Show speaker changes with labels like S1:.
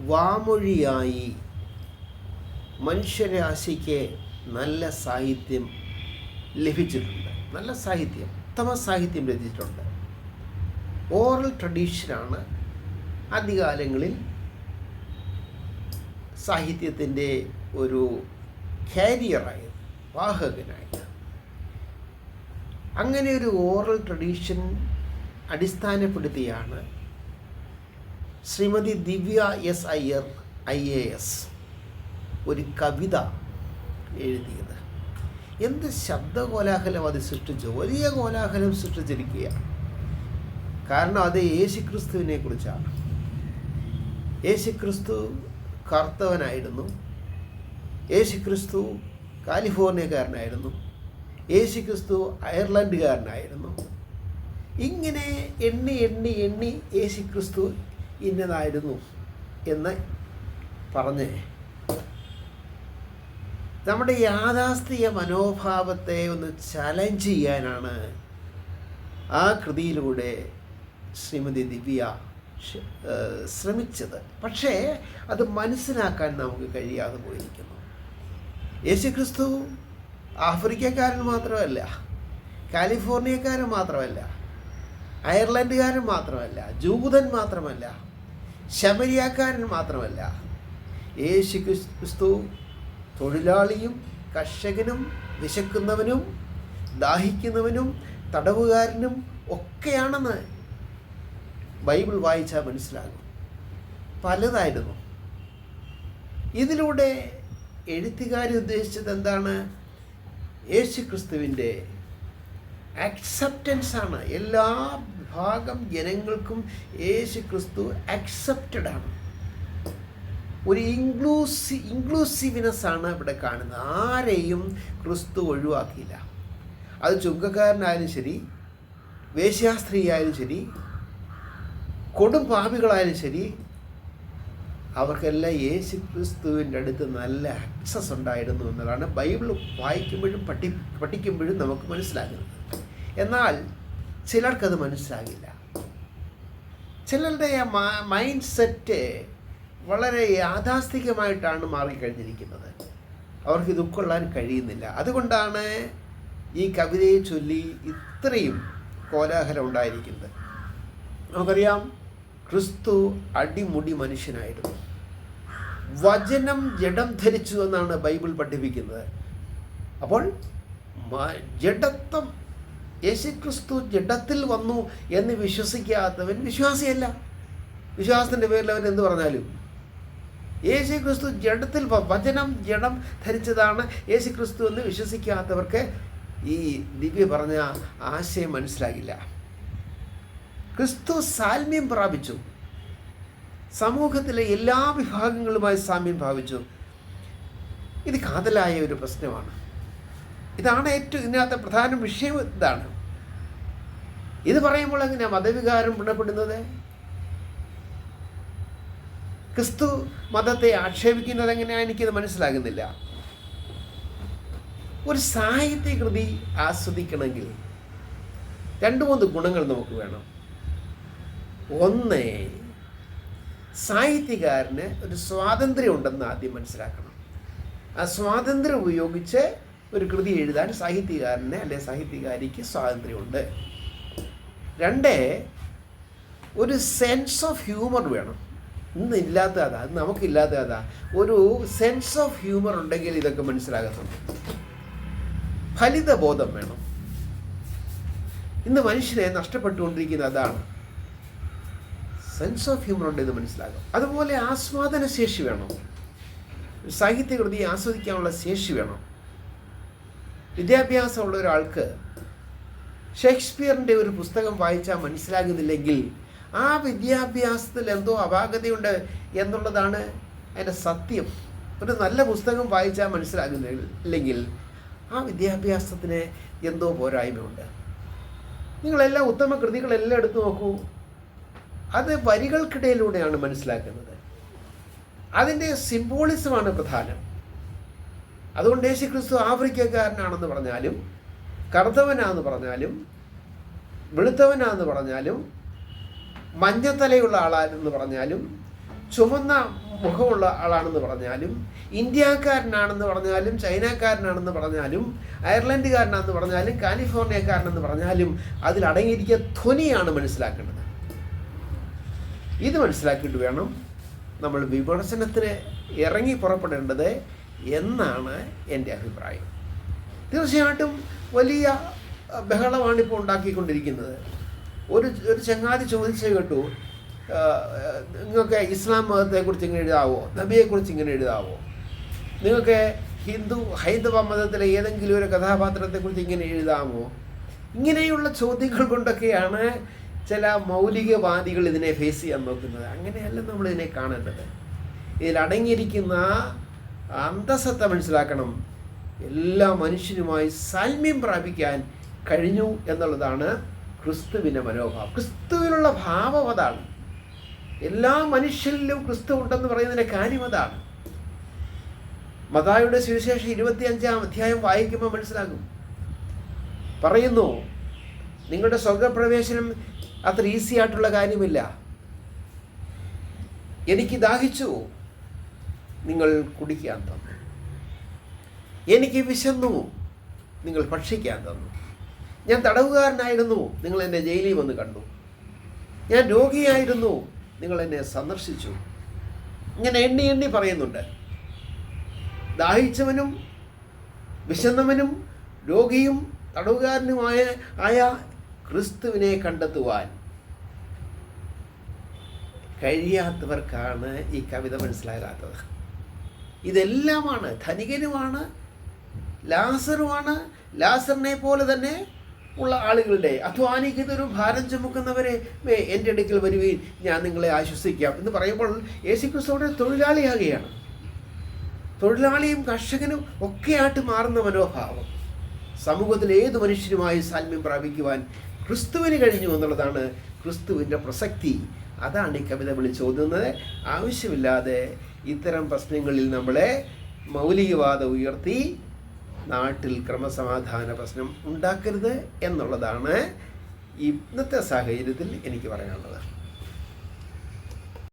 S1: വാമൊഴിയായി. മനുഷ്യരാശിക്ക് നല്ല സാഹിത്യം ലഭിച്ചിട്ടുണ്ട്. നല്ല സാഹിത്യം ഉത്തമ സാഹിത്യം ലഭിച്ചിട്ടുണ്ട്. ഓറൽ ട്രഡീഷനാണ് ആദ്യകാലങ്ങളിൽ സാഹിത്യത്തിന്റെ ഒരു കാരിയറായത് വാഹകനായത്. അങ്ങനെ ഒരു ഓറൽ ട്രഡീഷൻ അടിസ്ഥാനപ്പെടുത്തിയാണ് Srimathi Divya S Iyer I A S ഒരു കവിത എഴുതിയത്. എന്ത് ശബ്ദ കോലാഹലം അത് സൃഷ്ടിച്ചു വലിയ കോലാഹലം സൃഷ്ടിച്ചിരിക്കുകയാണ്. കാരണം അത് യേശുക്രിസ്തുവിനെ കുറിച്ചാണ്. യേശുക്രിസ്തു കർത്തവനായിരുന്നു യേശുക്രിസ്തു കാലിഫോർണിയക്കാരനായിരുന്നു. യേശുക്രിസ്തു അയർലൻഡുകാരനായിരുന്നു. ഇങ്ങനെ എണ്ണി എണ്ണി എണ്ണി യേശുക്രിസ്തു ഇന്നതായിരുന്നു എന്ന് പറഞ്ഞ് നമ്മുടെ യാഥാസ്ഥിക മനോഭാവത്തെ ഒന്ന് ചലഞ്ച് ചെയ്യാനാണ് ആ കൃതിയിലൂടെ ശ്രീമതി ദിവ്യ ശ്രമിച്ചത്. പക്ഷേ അത് മനസ്സിലാക്കാൻ നമുക്ക് കഴിയാതെ പോയിരിക്കുന്നു. യേശുക്രിസ്തു ആഫ്രിക്കക്കാരൻ മാത്രമല്ല കാലിഫോർണിയക്കാരൻ മാത്രമല്ല അയർലൻഡുകാരൻ മാത്രമല്ല ജൂതൻ മാത്രമല്ല ശമരിയാക്കാരൻ മാത്രമല്ല യേശു ക്രിസ്തു തൊഴിലാളിയും കർഷകനും വിശക്കുന്നവനും ദാഹിക്കുന്നവനും തടവുകാരനും ഒക്കെയാണെന്ന് ബൈബിൾ വായിച്ചാൽ മനസ്സിലാകും. പലതായിരുന്നു. ഇതിലൂടെ എഴുത്തുകാരി ഉദ്ദേശിച്ചത് എന്താണ്? യേശു ക്രിസ്തുവിന്റെ അക്സെപ്റ്റൻസ് ആണ്. എല്ലാ വിഭാഗം ജനങ്ങൾക്കും യേശു ക്രിസ്തു അക്സെപ്റ്റഡ് ആണ്. ഒരു ഇൻക്ലൂസി ഇൻക്ലൂസീവ്നെസ് ആണ് ഇവിടെ കാണുന്നത്. ആരെയും ക്രിസ്തു ഒഴിവാക്കിയില്ല. അത് ചുങ്കക്കാരനായാലും ശരി വേശ്യാസ്ത്രീയായാലും ശരി കൊടും പാപികളായാലും ശരി അവർക്കെല്ലാം യേശു ക്രിസ്തുവിന്റെ അടുത്ത് നല്ല ആക്സസ് ഉണ്ടായിരുന്നു എന്നതാണ് ബൈബിൾ വായിക്കുമ്പോഴും പഠി പഠിക്കുമ്പോഴും നമുക്ക് മനസ്സിലാകുന്നത്. എന്നാൽ ചിലർക്കത് മനസ്സിലാകില്ല. ചിലരുടെ മൈൻഡ് സെറ്റ് വളരെ യാഥാസ്ഥികമായിട്ടാണ് മാറിക്കഴിഞ്ഞിരിക്കുന്നത്. അവർക്ക് ഉൾക്കൊള്ളാൻ കഴിയുന്നില്ല. അതുകൊണ്ടാണ് ഈ കവിതയെ ചൊല്ലി ഇത്രയും കോലാഹലം ഉണ്ടായിരിക്കുന്നത്. നമുക്കറിയാം ക്രിസ്തു അടിമുടി മനുഷ്യനായിരുന്നു. വചനം ജഡം ധരിച്ചു എന്നാണ് ബൈബിൾ പഠിപ്പിക്കുന്നത്. അപ്പോൾ ജഡത്വം യേശുക്രിസ്തു ജഡത്തിൽ വന്നു എന്ന് വിശ്വസിക്കാത്തവൻ വിശ്വാസിയല്ല. വിശ്വാസത്തിന്റെ പേരിൽ അവൻ എന്ത് പറഞ്ഞാലും. യേശു ക്രിസ്തു ജഡത്തിൽ വചനം ജഡം ധരിച്ചതാണ് യേശു ക്രിസ്തു എന്ന് വിശ്വസിക്കാത്തവർക്ക് ഈ ദിവ്യ പറഞ്ഞ ആശയം മനസ്സിലാകില്ല ക്രിസ്തു സാൽമ്യം പ്രാപിച്ചു. സമൂഹത്തിലെ എല്ലാ വിഭാഗങ്ങളുമായി സാമ്യം പ്രാപിച്ചു. ഇത് കാതലായ ഒരു പ്രശ്നമാണ്. ഇതാണ് ഏറ്റവും ഇതിനകത്തെ പ്രധാന വിഷയം ഇതാണ്. ഇത് പറയുമ്പോൾ എങ്ങനെയാണ് മതവികാരം പുണപ്പെടുന്നത് ക്രിസ്തു മതത്തെ ആക്ഷേപിക്കുന്നത് എങ്ങനെയാണ് എനിക്കത് മനസ്സിലാകുന്നില്ല. ഒരു സാഹിത്യ കൃതി ആസ്വദിക്കണമെങ്കിൽ രണ്ട് മൂന്ന് ഗുണങ്ങൾ നമുക്ക് വേണം. ഒന്ന് സാഹിത്യകാരന് ഒരു സ്വാതന്ത്ര്യം ഉണ്ടെന്ന് ആദ്യം മനസ്സിലാക്കണം. ആ സ്വാതന്ത്ര്യം ഉപയോഗിച്ച് ഒരു കൃതി എഴുതാൻ സാഹിത്യകാരന് അല്ലെ സാഹിത്യകാരിക്ക് സ്വാതന്ത്ര്യമുണ്ട്. രണ്ട് ഒരു സെൻസ് ഓഫ് ഹ്യൂമർ വേണം. ഇന്ന് ഇല്ലാത്ത അതാ അത് നമുക്കില്ലാത്ത അതാ. ഒരു സെൻസ് ഓഫ് ഹ്യൂമർ ഉണ്ടെങ്കിൽ ഇതൊക്കെ മനസ്സിലാകത്തുള്ളൂ. ഫലിതബോധം വേണം. ഇന്ന് മനുഷ്യനെ നഷ്ടപ്പെട്ടുകൊണ്ടിരിക്കുന്ന അതാണ്. സെൻസ് ഓഫ് ഹ്യൂമർ ഉണ്ടെന്ന് മനസ്സിലാകും. അതുപോലെ ആസ്വാദന ശേഷി വേണം. സാഹിത്യകൃതി ആസ്വദിക്കാനുള്ള ശേഷി വേണം. വിദ്യാഭ്യാസമുള്ള ഒരാൾക്ക് ഷേക്സ്പിയറിന്റെ ഒരു പുസ്തകം വായിച്ചാൽ മനസ്സിലാകുന്നില്ലെങ്കിൽ ആ വിദ്യാഭ്യാസത്തിൽ എന്തോ അപാകതയുണ്ട് എന്നുള്ളതാണ് അതിന്റെ സത്യം. ഒരു നല്ല പുസ്തകം വായിച്ചാൽ മനസ്സിലാകുന്നില്ലെങ്കിൽ ആ വിദ്യാഭ്യാസത്തിന് എന്തോ പോരായ്മയുണ്ട്. നിങ്ങളെല്ലാം ഉത്തമ കൃതികളെല്ലാം എടുത്തു നോക്കൂ. അത് വരികൾക്കിടയിലൂടെയാണ് മനസ്സിലാക്കുന്നത്. അതിന്റെ സിംബോളിസമാണ് പ്രധാനം. അതുകൊണ്ട് യേശു ക്രിസ്തു ആഫ്രിക്കക്കാരനാണെന്ന് പറഞ്ഞാലും കറുത്തവനാന്ന് പറഞ്ഞാലും വെളുത്തവനാന്ന് പറഞ്ഞാലും മഞ്ഞത്തലയുള്ള ആളാണെന്ന് പറഞ്ഞാലും ചുമന്ന മുഖമുള്ള ആളാണെന്ന് പറഞ്ഞാലും ഇന്ത്യക്കാരനാണെന്ന് പറഞ്ഞാലും ചൈനക്കാരനാണെന്ന് പറഞ്ഞാലും അയർലൻഡുകാരനാണെന്ന് പറഞ്ഞാലും കാലിഫോർണിയക്കാരനെന്ന് പറഞ്ഞാലും അതിൽ അടങ്ങിയിരിക്കുന്ന ധ്വനിയാണ് മനസ്സിലാക്കേണ്ടത്. ഇത് മനസ്സിലാക്കിയിട്ട് വേണം നമ്മൾ വിമർശനത്തിന് ഇറങ്ങി പുറപ്പെടേണ്ടത് എന്നാണ് എന്റെ അഭിപ്രായം. തീർച്ചയായിട്ടും വലിയ ബഹളമാണ് ഇപ്പോൾ ഉണ്ടാക്കിക്കൊണ്ടിരിക്കുന്നത്. ഒരു ഒരു ചങ്ങാതി ചോദിച്ചേ കേട്ടു നിങ്ങൾക്ക് ഇസ്ലാം മതത്തെക്കുറിച്ച് ഇങ്ങനെ എഴുതാവോ? നബിയെക്കുറിച്ച് ഇങ്ങനെ എഴുതാവോ? നിങ്ങൾക്ക് ഹിന്ദു ഹൈന്ദവ മതത്തിലെ ഏതെങ്കിലും ഒരു കഥാപാത്രത്തെക്കുറിച്ച് ഇങ്ങനെ എഴുതാമോ? ഇങ്ങനെയുള്ള ചോദ്യങ്ങൾ കൊണ്ടൊക്കെയാണ് ചില മൗലികവാദികൾ ഇതിനെ ഫേസ് ചെയ്യാൻ നോക്കുന്നത്. അങ്ങനെയല്ല നമ്മൾ ഇതിനെ കാണേണ്ടത്. ഇതിൽ അടങ്ങിയിരിക്കുന്ന അന്തസത്ത മനസ്സിലാക്കണം. എല്ലാ മനുഷ്യനുമായി സാമ്യം പ്രാപിക്കാൻ കഴിഞ്ഞു എന്നുള്ളതാണ് ക്രിസ്തുവിന്റെ മനോഭാവം. ക്രിസ്തുവിനുള്ള ഭാവം അതാണ്. എല്ലാ മനുഷ്യരിലും ക്രിസ്തു ഉണ്ടെന്ന് പറയുന്നതിന്റെ കാര്യം അതാണ്. മതായുടെ സുവിശേഷം ഇരുപത്തി അഞ്ചാം അധ്യായം വായിക്കുമ്പോൾ മനസ്സിലാകും. പറയുന്നു നിങ്ങളുടെ സ്വർഗപ്രവേശനം അത്ര ഈസി ആയിട്ടുള്ള കാര്യമില്ല. എനിക്ക് ദാഹിച്ചു. നിങ്ങൾ കുടിക്കാൻ തന്നു. എനിക്ക് വിശന്നു. നിങ്ങൾ ഭക്ഷിക്കാൻ തന്നു. ഞാൻ തടവുകാരനായിരുന്നു. നിങ്ങൾ എന്നെ ജയിലിൽ വന്ന് കണ്ടു. ഞാൻ രോഗിയായിരുന്നു. നിങ്ങൾ എന്നെ സന്ദർശിച്ചു. ഇങ്ങനെ എണ്ണി എണ്ണി പറയുന്നുണ്ട്. ദാഹിച്ചവനും വിശന്നവനും രോഗിയും തടവുകാരനുമായ ആയ ക്രിസ്തുവിനെ കണ്ടെത്തുവാൻ കഴിയാത്തവർക്കാണ് ഈ കവിത മനസ്സിലാകാത്തത്. ഇതെല്ലാമാണ്. ധനികനുമാണ് ലാസറുമാണ്. ലാസറിനെ പോലെ തന്നെ ഉള്ള ആളുകളുടെ അധ്വാനിക്കുന്നൊരു ഭാരം ചുമക്കുന്നവരെ എന്റെ അടുക്കൽ വരുവീൻ ഞാൻ നിങ്ങളെ ആശ്വസിക്കാം എന്ന് പറയുമ്പോൾ യേശുക്രിസ്തുവിടെ തൊഴിലാളിയാകുകയാണ്. തൊഴിലാളിയും കർഷകനും ഒക്കെയായിട്ട് മാറുന്ന മനോഭാവം. സമൂഹത്തിൽ ഏത് മനുഷ്യനുമായി സാമ്യം പ്രാപിക്കുവാൻ ക്രിസ്തുവിന് കഴിഞ്ഞു എന്നുള്ളതാണ് ക്രിസ്തുവിന്റെ പ്രസക്തി. അതാണ് ഈ കവിത വിളിച്ചോതുന്നത് ആവശ്യമില്ലാതെ ഇത്തരം പ്രശ്നങ്ങളിൽ നമ്മളെ മൗലികവാദം ഉയർത്തി നാട്ടിൽ ക്രമസമാധാന പ്രശ്നം ഉണ്ടാക്കരുത് എന്നുള്ളതാണ് ഇന്നത്തെ സാഹചര്യത്തിൽ എനിക്ക് പറയാനുള്ളത്.